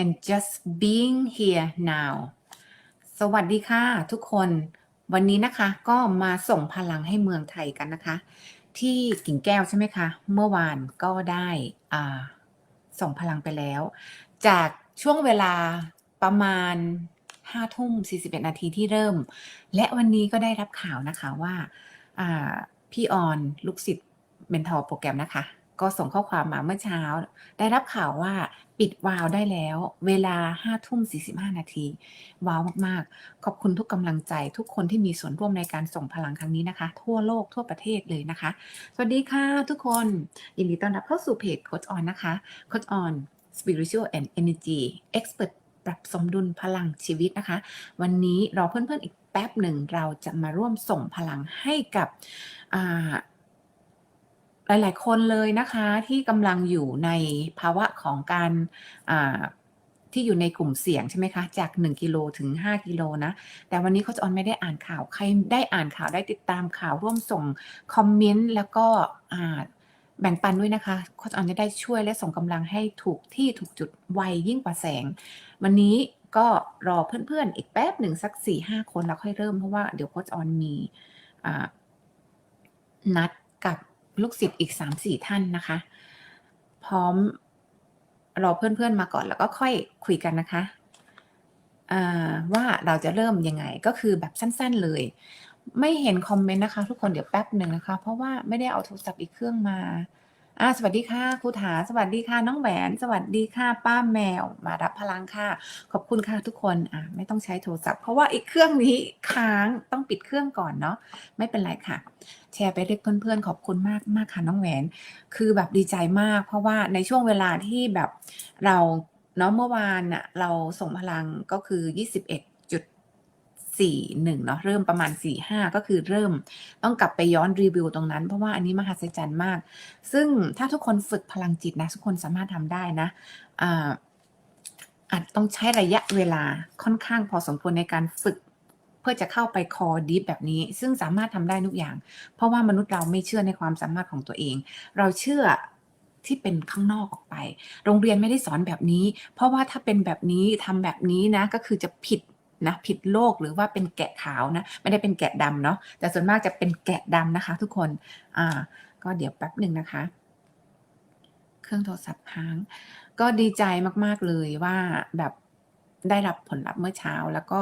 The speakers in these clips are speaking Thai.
and just being here now สวัสดีค่ะทุกคน วันนี้นะคะก็มาส่งพลังให้เมืองไทยกันนะคะ ที่กิ่งแก้วใช่ไหมคะ เมื่อวานก็ได้ส่งพลังไปแล้ว จากช่วงเวลาประมาณ5ทุ่ม41นาทีที่เริ่ม และวันนี้ก็ได้รับข่าวนะคะว่าพี่ออนลูกศิษย์เมนทอร์โปรแกรมนะคะ ก็ส่งข้อความมาเมื่อเช้า ได้รับข่าวว่าปิดวาล์วได้แล้ว เวลา5ทุ่ม45นาทีว้าวมากๆ ขอบคุณทุกกำลังใจทุกคนที่มีส่วนร่วมในการส่งพลังครั้งนี้นะคะ ทั่วโลกทั่วประเทศเลยนะคะ สวัสดีค่ะทุกคนยินดีต้อนรับเข้าสู่เพจโค c ออนนะคะโค c ออน Spiritual and Energy Expert ปรับสมดุลพลังชีวิตนะคะ วันนี้รอเพื่อนๆอีกแป๊บหนึ่งเราจะมาร่วมส่งพลังให้กับ หลาย ๆ คนเลยนะคะที่กำลังอยู่ในภาวะของการที่อยู่ในกลุ่มเสี่ยงใช่ไหมคะ จาก 1 กิโลถึง 5 กิโลนะ แต่วันนี้โคชออนไม่ได้อ่านข่าว ใครได้อ่านข่าวได้ติดตามข่าวร่วมส่งคอมเมนต์แล้วก็แบ่งปันด้วยนะคะโคชออนจะได้ช่วยและส่งกำลังให้ถูกที่ถูกจุดไวยิ่งกว่าแสง วันนี้ก็รอเพื่อนๆ อีกแป๊บหนึ่งสัก4-5คนแล้วค่อยเริ่มเพราะว่าเดี๋ยวโคชออนมีนัด ลูกศิษย์อีกสามสี่ท่านนะคะ พร้อมรอเพื่อนๆมาก่อนแล้วก็ค่อยคุยกันนะคะว่าเราจะเริ่มยังไงก็คือแบบสั้นๆเลย ไม่เห็นคอมเมนต์นะคะ ทุกคนเดี๋ยวแป๊บหนึ่งนะคะ เพราะว่าไม่ได้เอาโทรศัพท์อีกเครื่องมา อ่าสวัสดีค่ะครูถาสวัสดีค่ะน้องแหวนสวัสดีค่ะ ป้าแมวมารับพลังค่ะ ขอบคุณค่ะทุกคนอ่าไม่ต้องใช้โทรศัพท์ เพราะว่าอีกเครื่องนี้ค้างต้องปิดเครื่องก่อนเนาะไม่เป็นไรค่ะ แชร์ไปเรียกเพื่อนๆขอบคุณมากมากค่ะน้องแหวน คือแบบดีใจมาก เพราะว่าในช่วงเวลาที่แบบเราเนาะเมื่อวานน่ะเราส่งพลังก็คือ 4 1เนาะเริ่มประมาณ 45 ก็คือเริ่มต้องกลับไปย้อนรีวิวตรงนั้น เพราะว่าอันนี้มหัศจรรย์มาก ซึ่งถ้าทุกคนฝึกพลังจิตนะทุกคนสามารถทำได้นะอาจต้องใช้ระยะเวลาค่อนข้างพอสมควรในการฝึก เพื่อจะเข้าไปคอดีฟแบบนี้ ซึ่งสามารถทำได้ทุกอย่าง เพราะว่ามนุษย์เราไม่เชื่อในความสามารถของตัวเอง เราเชื่อที่เป็นข้างนอกออกไป โรงเรียนไม่ได้สอนแบบนี้ เพราะว่าถ้าเป็นแบบนี้ทำแบบนี้นะก็คือจะผิด นะผิดโลกหรือว่าเป็นแกะขาวนะ ไม่ได้เป็นแกะดำเนาะแต่ส่วนมากจะเป็นแกะดำนะคะ ทุกคนอ่าก็เดี๋ยวแป๊บหนึ่งนะคะ เครื่องโทรศัพท์ค้าง ก็ดีใจมาก ๆ เลยว่าแบบได้รับผลลัพธ์เมื่อเช้าแล้วก็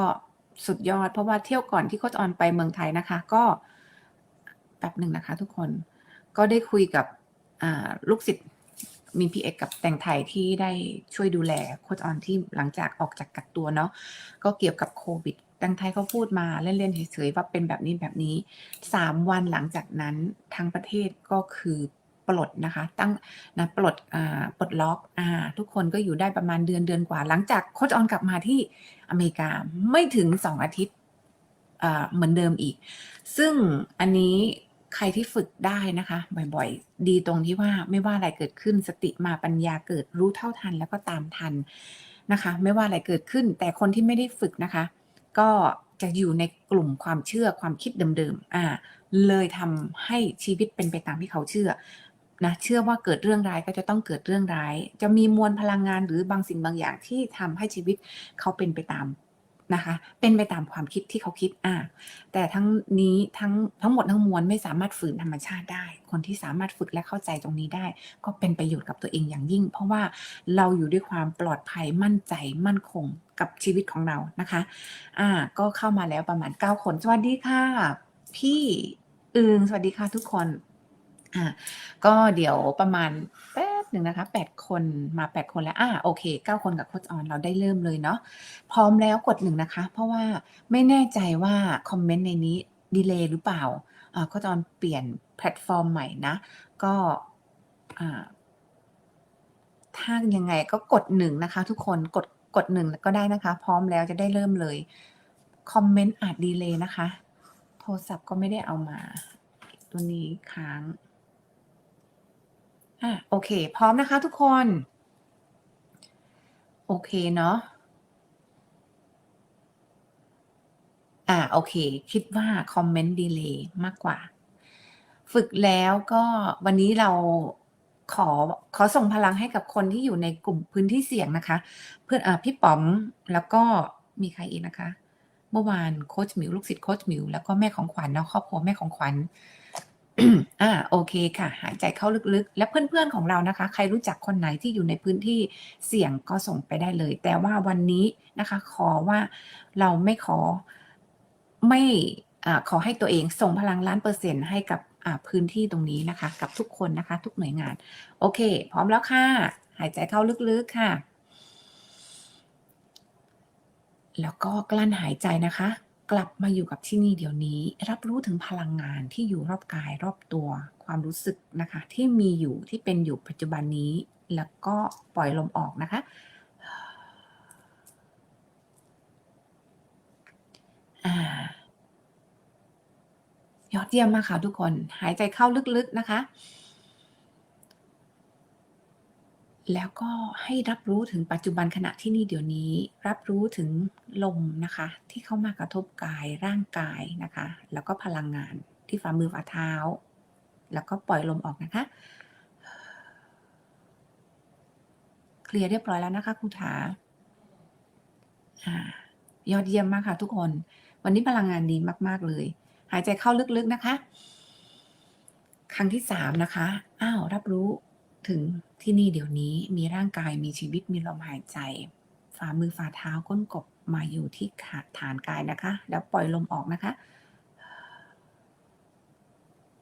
สุดยอด เพราะว่าเที่ยวก่อนที่โคชออนไปเมืองไทยนะคะ ก็แป๊บหนึ่งนะคะ ทุกคนก็ได้คุยกับลูกศิษย์ มีพีเอกกับแตงไทยที่ได้ช่วยดูแลโคชออนที่หลังจากออกจากกักตัวเนาะก็เกี่ยวกับโควิดแตงไทยเขาพูดมาเล่นๆเฉยๆว่าเป็นแบบนี้แบบนี้สามวันหลังจากนั้นทั้งประเทศก็คือปลดนะคะ ตั้งนะปลดอ่าปลดล็อกอ่าทุกคนก็อยู่ได้ประมาณเดือนเดือนกว่า หลังจากโคชออนกลับมาที่อเมริกาไม่ถึงสองอาทิตย์อ่าเหมือนเดิมอีก ซึ่งอันนี้ ใครที่ฝึกได้นะคะ บ่อยๆ ดีตรงที่ว่าไม่ว่าอะไรเกิดขึ้นสติมาปัญญาเกิดรู้เท่าทันแล้วก็ตามทันนะคะ ไม่ว่าอะไรเกิดขึ้น แต่คนที่ไม่ได้ฝึกนะคะ ก็จะอยู่ในกลุ่มความเชื่อความคิดเดิมๆอ่าเลยทำให้ชีวิตเป็นไปตามที่เขาเชื่อนะเชื่อว่าเกิดเรื่องร้ายก็จะต้องเกิดเรื่องร้าย จะมีมวลพลังงานหรือบางสิ่งบางอย่างที่ทำให้ชีวิตเขาเป็นไปตาม นะคะ เป็นไปตามความคิดที่เขาคิดอ่าแต่ทั้งนี้ทั้งทั้งหมดทั้งมวลไม่สามารถฝืนธรรมชาติได้ คนที่สามารถฝึกและเข้าใจตรงนี้ได้ ก็เป็นประโยชน์กับตัวเองอย่างยิ่ง เพราะว่าเราอยู่ด้วยความปลอดภัยมั่นใจมั่นคงกับชีวิตของเรานะคะ อ่า ก็เข้ามาแล้วประมาณ 9 คน สวัสดีค่ะ พี่อึงสวัสดีค่ะทุกคน อ่า ก็เดี๋ยวประมาณแป๊ หนึ่งนะคะ 8 คนมา 8 คนแล้วอ่าโอเค 9 คนกับโคชออนเราได้เริ่มเลยเนาะพร้อมแล้วกดหนึ่งนะคะ เพราะว่าไม่แน่ใจว่าคอมเมนต์ในนี้ดีเลย์หรือเปล่าอ่าโคชออนเปลี่ยนแพลตฟอร์มใหม่นะ ก็อ่าถ้ายังไงก็กดหนึ่งนะคะ ทุกคนกดกดหนึ่งก็ได้นะคะ พร้อมแล้วจะได้เริ่มเลยคอมเมนต์อาจดีเลย์นะคะ โทรศัพท์ก็ไม่ได้เอามา ตัวนี้ค้าง อะโอเค พร้อมนะคะทุกคน โอเคเนาะอ่าโอเค คิดว่าคอมเมนต์ดีเลย์มากกว่า ฝึกแล้วก็วันนี้เราขอขอส่งพลังให้กับคนที่อยู่ในกลุ่มพื้นที่เสี่ยงนะคะ เพื่อนอ่าพี่ป๋อมแล้วก็มีใครอีกนะคะ เมื่อวานโค้ชหมิวลูกศิษย์โค้ชหมิวแล้วก็แม่ของขวัญเนาะครอบครัวแม่ของขวัญ อ่าโอเคค่ะ หายใจเข้าลึกๆ และเพื่อนๆของเรานะคะ ใครรู้จักคนไหนที่อยู่ในพื้นที่เสี่ยงก็ส่งไปได้เลย แต่ว่าวันนี้นะคะ ขอว่าเราไม่ขอไม่อ่าขอให้ตัวเองส่งพลังล้านเปอร์เซ็นต์ให้กับอ่าพื้นที่ตรงนี้นะคะ กับทุกคนนะคะ ทุกหน่วยงาน โอเค พร้อมแล้วค่ะ หายใจเข้าลึกๆค่ะ แล้วก็กลั้นหายใจนะคะ กลับมาอยู่กับที่นี่เดี๋ยวนี้ รับรู้ถึงพลังงานที่อยู่รอบกายรอบตัว ความรู้สึกนะคะ ที่มีอยู่ที่เป็นอยู่ปัจจุบันนี้ แล้วก็ปล่อยลมออกนะคะอยอดเยี่ยมมากค่ะทุกคน หายใจเข้าลึกๆนะคะ แล้วก็ให้รับรู้ถึงปัจจุบันขณะที่นี่เดี๋ยวนี้ รับรู้ถึงลมนะคะ ที่เข้ามากระทบกายร่างกายนะคะ แล้วก็พลังงานที่ฝ่ามือฝ่าเท้า แล้วก็ปล่อยลมออกนะคะ เคลียร์เรียบร้อยแล้วนะคะครูถาอ่ายอดเยี่ยมมากค่ะทุกคน วันนี้พลังงานดีมาก ๆ เลย หายใจเข้าลึกๆนะคะ ครั้งที่สามนะคะ อ้าว รับรู้ ถึงที่นี่เดี๋ยวนี้มีร่างกายมีชีวิตมีลมหายใจ ฝ่ามือฝ่าเท้าก้นกบมาอยู่ที่ขาฐานกายนะคะ แล้วปล่อยลมออกนะคะ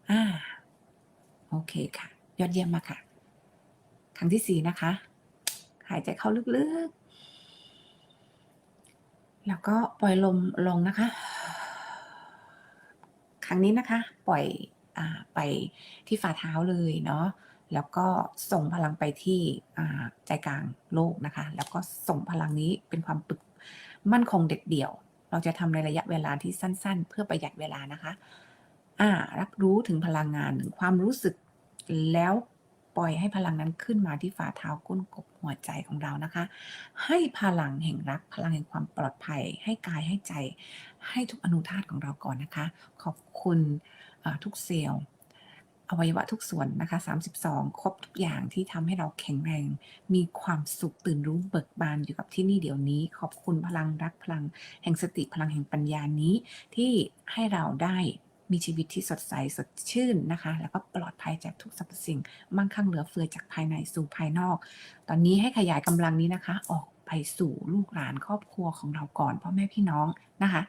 อ่าโอเคค่ะ ยอดเยี่ยมมากค่ะ ครั้งที่สี่นะคะ หายใจเข้าลึกๆ แล้วก็ปล่อยลมลงนะคะ ครั้งนี้นะคะ ปล่อยอไปที่ฝ่าเท้าเลยเนาะ แล้วก็ส่งพลังไปที่ใจกลางโลกนะคะ แล้วก็ส่งพลังนี้เป็นความปึกมั่นคงเด็ดเดี่ยว เราจะทำในระยะเวลาที่สั้น ๆ เพื่อประหยัดเวลานะคะอ่ารับรู้ถึงพลังงานถึงความรู้สึกแล้วปล่อยให้พลังนั้นขึ้นมาที่ฝ่าเท้าก้นกบหัวใจของเรานะคะ ให้พลังแห่งรักพลังแห่งความปลอดภัย ให้กายให้ใจ ให้ทุกอนุธาตุของเราก่อนนะคะ ขอบคุณทุกเซลล์ อวัยวะทุกส่วนนะคะ32 ครบทุกอย่างที่ทำให้เราแข็งแรง มีความสุขตื่นรู้เบิกบานอยู่กับที่นี่เดี๋ยวนี้ ขอบคุณพลังรักพลัง แห่งสติพลังแห่งปัญญานี้ ที่ให้เราได้มีชีวิตที่สดใสสดชื่นนะคะ แล้วก็ปลอดภัยจากทุกสรรพสิ่ง มั่งคั่งเหลือเฟือจากภายในสู่ภายนอก ตอนนี้ให้ขยายกำลังนี้นะคะ ออกไปสู่ลูกหลานครอบครัวของเราก่อนพ่อแม่พี่น้องนะคะ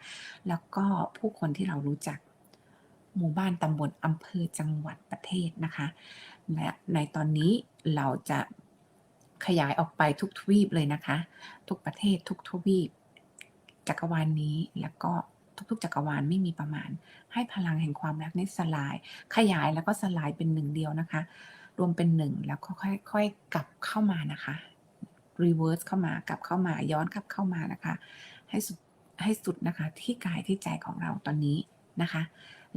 แล้วก็ผู้คนที่เรารู้จัก หมู่บ้านตำบลอำเภอจังหวัดประเทศนะคะ และในตอนนี้เราจะขยายออกไปทุกทวีปเลยนะคะ ทุกประเทศทุกทวีป จักรวาลนนี้แล้วก็ทุกๆ จักรวาลไม่มีประมาณ ให้พลังแห่งความรักนี้สลาย ขยายแล้วก็สลายเป็นหนึ่งเดียวนะคะ รวมเป็นหนึ่งแล้วก็ค่อยๆกลับเข้ามานะคะ reverse เข้ามากลับเข้ามาย้อนกลับเข้ามานะคะ ให้สุดให้สุดนะคะที่กายที่ใจของเราตอนนี้นะคะ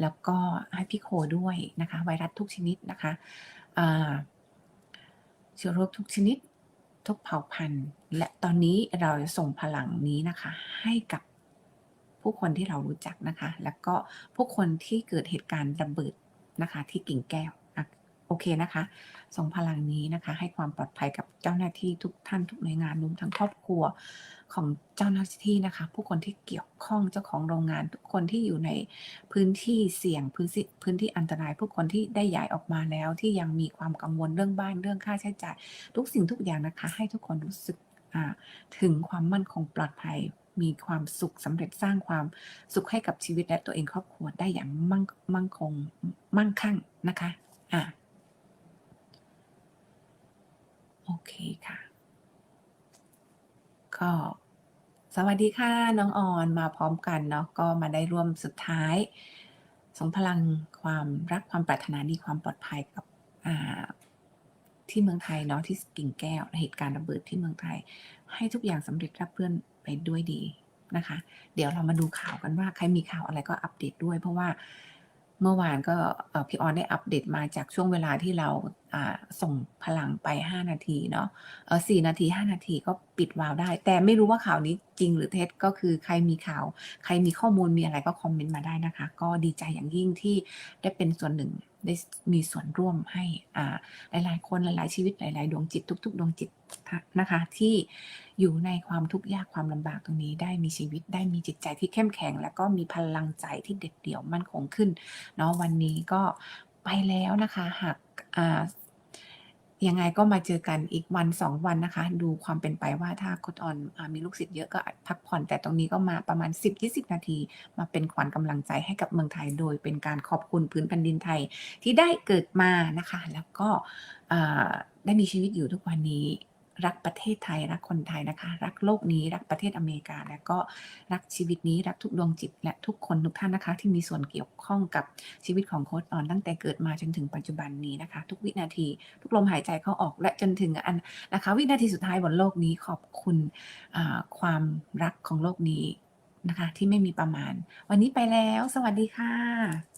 แล้วก็ให้พี่โคด้วยนะคะ ไวรัสทุกชนิดนะคะเชื้อโรคทุกชนิด ทุกเผ่าพันธุ์ และตอนนี้เราจะส่งพลังนี้นะคะ ให้กับผู้คนที่เรารู้จักนะคะ แล้วก็ผู้คนที่เกิดเหตุการณ์ระเบิดนะคะ ที่กิ่งแก้ว โอเคนะคะ ส่งพลังนี้นะคะ ให้ความปลอดภัยกับเจ้าหน้าที่ทุกท่านทุกหน่วยงานรวมทั้งครอบครัวของเจ้าหน้าที่นะคะ ผู้คนที่เกี่ยวข้องเจ้าของโรงงาน ทุกคนที่อยู่ในพื้นที่เสี่ยงพื้นที่พื้นที่อันตราย ผู้คนที่ได้ย้ายออกมาแล้ว ที่ยังมีความกังวลเรื่องบ้านเรื่องค่าใช้จ่าย ทุกสิ่งทุกอย่างนะคะ ให้ทุกคนรู้สึกถึงความมั่นคงปลอดภัยมีความสุขสำเร็จสร้างความสุขให้กับชีวิตและตัวเองครอบครัวได้อย่างมั่งมั่งคงมั่งคั่งนะคะ อ่า โอเคค่ะ ก็สวัสดีค่ะ น้องออนมาพร้อมกันเนาะก็มาได้ร่วมสุดท้ายส่งพลังความรักความปรารถนาดีความปลอดภัยกับที่เมืองไทยเนาะที่กิ่งแก้วเหตุการณ์ระเบิดที่เมืองไทย ให้ทุกอย่างสำเร็จรับเพื่อนไปด้วยดีนะคะ เดี๋ยวเรามาดูข่าวกันว่าใครมีข่าวอะไรก็อัปเดตด้วย เพราะว่า เมื่อวานก็พี่ออนได้อัปเดตมาจากช่วงเวลาที่เราส่งพลังไป 5 นาทีเนาะเออ4นาที 5 นาทีก็ปิดวาวได้ แต่ไม่รู้ว่าข่าวนี้จริงหรือเท็จก็คือใครมีข่าว ใครมีข้อมูลมีอะไรก็คอมเมนต์มาได้นะคะ ก็ดีใจอย่างยิ่งที่ได้เป็นส่วนหนึ่ง ได้มีส่วนร่วมให้อ่าหลาย ๆ คนหลาย ๆ ชีวิตหลาย ๆ ดวงจิตทุก ๆ ดวงจิตนะคะ ที่อยู่ในความทุกข์ยากความลำบากตรงนี้ ได้มีชีวิตได้มีจิตใจที่เข้มแข็ง แล้วก็มีพลังใจที่เด็ดเดี่ยวมั่นคงขึ้นเนาะวันนี้ก็ไปแล้วนะคะ หากอ่า ยังไงก็มาเจอกันอีกวันสองวันนะคะ ดูความเป็นไปว่าถ้าโคดออนมีลูกศิษย์เยอะก็พักผ่อน แต่ตรงนี้ก็มาประมาณ 10-20 นาที มาเป็นขวัญกำลังใจให้กับเมืองไทย โดยเป็นการขอบคุณพื้นแผ่นดินไทยที่ได้เกิดมานะคะ แล้วก็ได้มีชีวิตอยู่ทุกวันนี้ รักประเทศไทยรักคนไทยนะคะ รักโลกนี้รักประเทศอเมริกา และก็รักชีวิตนี้รักทุกดวงจิต และทุกคนทุกท่านนะคะ ที่มีส่วนเกี่ยวข้องกับชีวิตของโค้ชออนตั้งแต่เกิดมาจนถึงปัจจุบันนี้นะคะ ทุกวินาที ทุกลมหายใจเข้าออกและจนถึงอันนะคะ วินาทีสุดท้ายบนโลกนี้ขอบคุณความรักของโลกนี้นะคะ ที่ไม่มีประมาณ วันนี้ไปแล้ว สวัสดีค่ะ